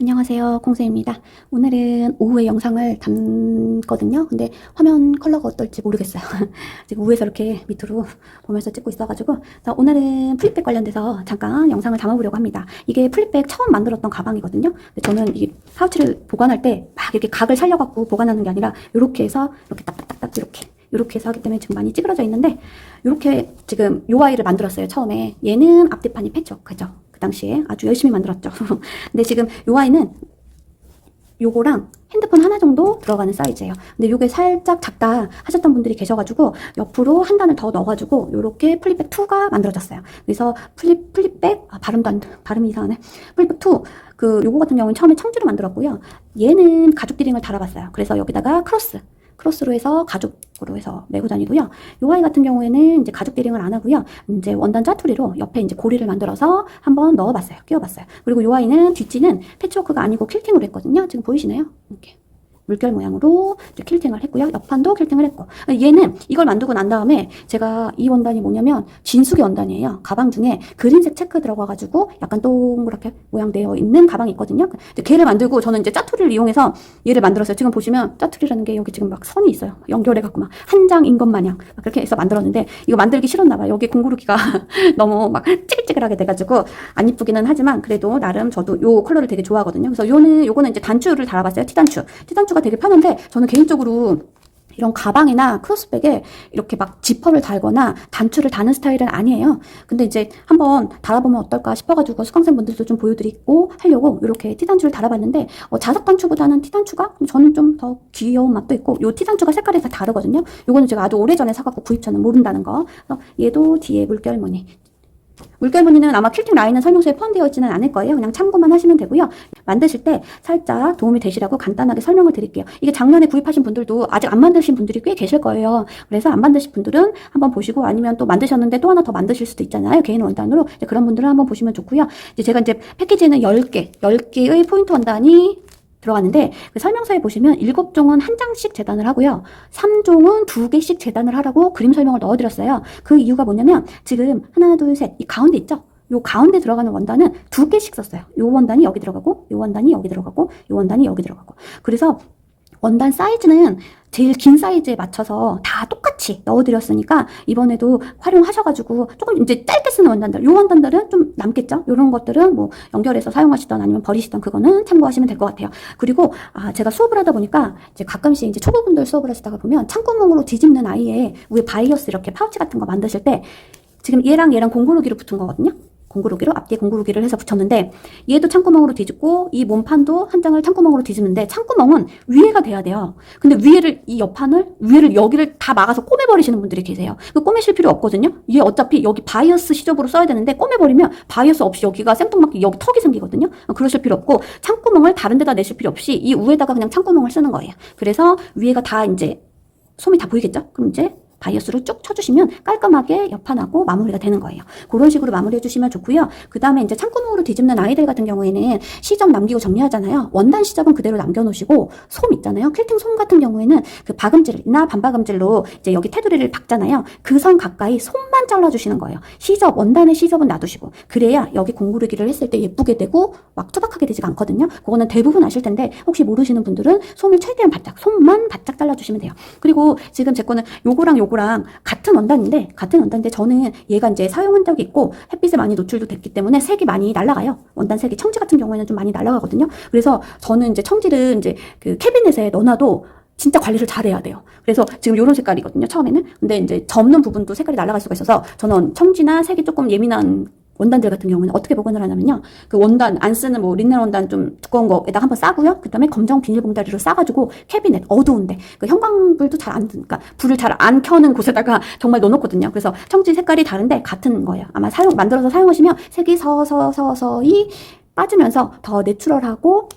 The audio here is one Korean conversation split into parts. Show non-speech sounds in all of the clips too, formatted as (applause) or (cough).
안녕하세요. 콩쌤입니다. 오늘은 오후에 영상을 담거든요. 근데 화면 컬러가 어떨지 모르겠어요. (laughs) 지금 위에서 이렇게 밑으로 보면서 찍고 있어가지고. 그래서 오늘은 플립백 관련돼서 잠깐 영상을 담아보려고 합니다. 이게 플립백 처음 만들었던 가방이거든요. 저는 이 파우치를 보관할 때 막 이렇게 각을 살려갖고 보관하는 게 아니라 이렇게 해서 이렇게 딱딱딱딱 이렇게 이렇게 해서 하기 때문에 지금 많이 찌그러져 있는데 이렇게 지금 요 아이를 만들었어요 처음에. 얘는 앞뒤판이 패죠. 그죠 그 당시에 아주 열심히 만들었죠 (laughs) 근데 지금 요 아이는 요거랑 핸드폰 하나 정도 들어가는 사이즈예요. 근데 요게 살짝 작다 하셨던 분들이 계셔가지고 옆으로 한 단을 더 넣어가지고 요렇게 플립백 2가 만들어졌어요. 그래서 플립 플립백 아 발음도 안 발음이 이상하네. 플립백 2 그 요거 같은 경우는 처음에 청주로 만들었고요. 얘는 가죽 디링을 달아봤어요. 그래서 여기다가 크로스 크로스로 해서 가죽으로 해서 메고 다니고요. 요 아이 같은 경우에는 이제 가죽 디링을 안 하고요. 이제 원단 짜투리로 옆에 이제 고리를 만들어서 한번 넣어봤어요. 끼워봤어요. 그리고 요 아이는 뒷지는 패치워크가 아니고 퀼팅으로 했거든요. 지금 보이시나요? 이렇게. 물결 모양으로 퀼팅을 했고요. 옆판도 퀼팅을 했고. 얘는 이걸 만들고 난 다음에 제가 이 원단이 뭐냐면 진수기 원단이에요. 가방 중에 그린색 체크 들어가가지고 약간 동그랗게 모양되어 있는 가방이 있거든요. 걔를 만들고 저는 이제 짜투리를 이용해서 얘를 만들었어요. 지금 보시면 짜투리라는 게 여기 지금 막 선이 있어요. 연결해갖고 막 한 장인 것 마냥 막 그렇게 해서 만들었는데 이거 만들기 싫었나 봐요. 여기 공구르기가 (laughs) 너무 막 찌글찌글하게 돼가지고 안 이쁘기는 하지만 그래도 나름 저도 요 컬러를 되게 좋아하거든요. 그래서 요는 요거는 이제 단추를 달아봤어요. 티단추. 티단추 가 되게 편한데 저는 개인적으로 이런 가방이나 크로스백에 이렇게 막 지퍼를 달거나 단추를 다는 스타일은 아니에요. 근데 이제 한번 달아보면 어떨까 싶어가지고 수강생분들도 좀 보여드리고 하려고 이렇게 티단추를 달아봤는데 어, 자석 단추보다는 티단추가 저는 좀 더 귀여운 맛도 있고 요 티단추가 색깔이 다 다르거든요. 요거는 제가 아주 오래전에 사갖고 구입 전은 모른다는 거. 얘도 뒤에 물결 무늬. 물결 무늬는 아마 퀼팅 라인은 설명서에 포함되어 있지는 않을 거예요. 그냥 참고만 하시면 되고요. 만드실 때 살짝 도움이 되시라고 간단하게 설명을 드릴게요. 이게 작년에 구입하신 분들도 아직 안 만드신 분들이 꽤 계실 거예요. 그래서 안 만드신 분들은 한번 보시고 아니면 또 만드셨는데 또 하나 더 만드실 수도 있잖아요. 개인 원단으로. 그런 분들은 한번 보시면 좋고요. 이제 제가 이제 패키지는 10개, 10개의 포인트 원단이 들어갔는데 그 설명서에 보시면 7종은 한 장씩 재단을 하고요. 3종은 2개씩 재단을 하라고 그림 설명을 넣어드렸어요. 그 이유가 뭐냐면 지금 하나, 둘, 셋 이 가운데 있죠? 요 가운데 들어가는 원단은 두 개씩 썼어요. 요 원단이 여기 들어가고, 요 원단이 여기 들어가고, 요 원단이 여기 들어가고. 그래서 원단 사이즈는 제일 긴 사이즈에 맞춰서 다 똑 같이 넣어드렸으니까 이번에도 활용하셔가지고 조금 이제 짧게 쓰는 원단들, 요 원단들은 좀 남겠죠? 요런 것들은 뭐 연결해서 사용하시던 아니면 버리시던 그거는 참고하시면 될 것 같아요. 그리고 아, 제가 수업을 하다 보니까 이제 가끔씩 이제 초보분들 수업을 하시다가 보면 창구멍으로 뒤집는 아이의 위에 바이어스 이렇게 파우치 같은 거 만드실 때 지금 얘랑 얘랑 공구르기로 붙은 거거든요. 공구르기로 앞뒤에 공구르기를 해서 붙였는데 얘도 창구멍으로 뒤집고 이 몸판도 한 장을 창구멍으로 뒤집는데 창구멍은 위에가 돼야 돼요. 근데 위에를 이 옆판을 위에를 여기를 다 막아서 꼬매버리시는 분들이 계세요. 그 꼬매실 필요 없거든요. 얘 어차피 여기 바이어스 시접으로 써야 되는데 꼬매버리면 바이어스 없이 여기가 생뚱맞게 여기 턱이 생기거든요. 그러실 필요 없고 창구멍을 다른 데다 내실 필요 없이 이 위에다가 그냥 창구멍을 쓰는 거예요. 그래서 위에가 다 이제 솜이 다 보이겠죠? 그럼 이제 바이어스로 쭉 쳐주시면 깔끔하게 옆판하고 마무리가 되는 거예요. 그런 식으로 마무리해 주시면 좋고요. 그 다음에 이제 창구멍으로 뒤집는 아이들 같은 경우에는 시접 남기고 정리하잖아요. 원단 시접은 그대로 남겨놓으시고 솜 있잖아요. 퀼팅 솜 같은 경우에는 그 박음질이나 반박음질로 이제 여기 테두리를 박잖아요. 그 선 가까이 솜만 잘라주시는 거예요. 시접, 원단의 시접은 놔두시고 그래야 여기 공구르기를 했을 때 예쁘게 되고 막 투박하게 되지가 않거든요. 그거는 대부분 아실 텐데 혹시 모르시는 분들은 솜을 최대한 바짝, 솜만 바짝 잘라주시면 돼요. 그리고 지금 제 거는 요거랑 요 거랑 같은 원단인데 같은 원단인데 저는 얘가 이제 사용한 적이 있고 햇빛에 많이 노출도 됐기 때문에 색이 많이 날아가요. 원단 색이 청지 같은 경우에는 좀 많이 날아가거든요. 그래서 저는 이제 청지를 이제 그 캐비넷에 넣어놔도 진짜 관리를 잘해야 돼요. 그래서 지금 이런 색깔이거든요. 처음에는. 근데 이제 접는 부분도 색깔이 날아갈 수가 있어서 저는 청지나 색이 조금 예민한 원단들 같은 경우는 어떻게 보관을 하냐면요. 그 원단 안 쓰는 뭐 린넨 원단 좀 두꺼운 거에다가 한번 싸고요. 그다음에 검정 비닐봉다리로 싸가지고 캐비넷 어두운데 그 형광불도 잘안 그러니까 불을 잘 안 켜는 곳에다가 (laughs) 정말 넣어놓거든요. 그래서 청지 색깔이 다른데 같은 거예요. 아마 사용 만들어서 사용하시면 색이 서서서서히 빠지면서 더 내추럴하고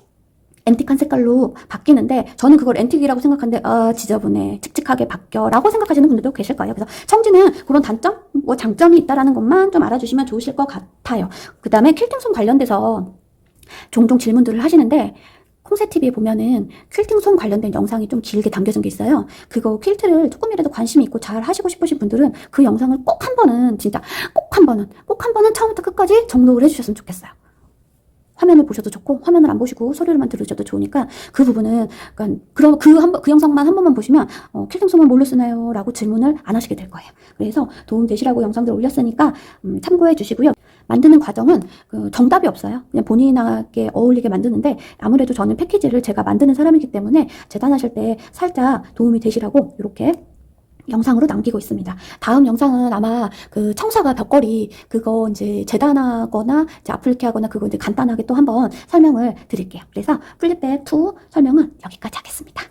앤틱한 색깔로 바뀌는데 저는 그걸 앤틱이라고 생각하는데 아 지저분해 칙칙하게 바뀌어라고 생각하시는 분들도 계실 거예요. 그래서 청지는 그런 단점, 뭐 장점이 있다라는 것만 좀 알아주시면 좋으실 것 같아요. 그 다음에 퀼팅솜 관련돼서 종종 질문들을 하시는데 콩세 TV에 보면은 퀼팅솜 관련된 영상이 좀 길게 담겨진 게 있어요. 그거 퀼트를 조금이라도 관심이 있고 잘 하시고 싶으신 분들은 그 영상을 꼭 한 번은 진짜 꼭 한 번은 꼭 한 번은 처음부터 끝까지 정독을 해주셨으면 좋겠어요. 화면을 보셔도 좋고 화면을 안 보시고 소리를만 들으셔도 좋으니까 그 부분은 그러니까 그런 그한그 영상만 한 번만 보시면 어, 킬등송을 뭘로 쓰나요?라고 질문을 안 하시게 될 거예요. 그래서 도움 되시라고 영상들 올렸으니까 음, 참고해 주시고요. 만드는 과정은 그 정답이 없어요. 그냥 본인에게 어울리게 만드는데 아무래도 저는 패키지를 제가 만드는 사람이기 때문에 재단하실 때 살짝 도움이 되시라고 이렇게 영상으로 남기고 있습니다. 다음 영상은 아마 그 청사가 벽걸이 그거 이제 재단하거나 이제 아플게 하거나 그거 이제 간단하게 또 한번 설명을 드릴게요. 그래서 플립백 2 설명은 여기까지 하겠습니다.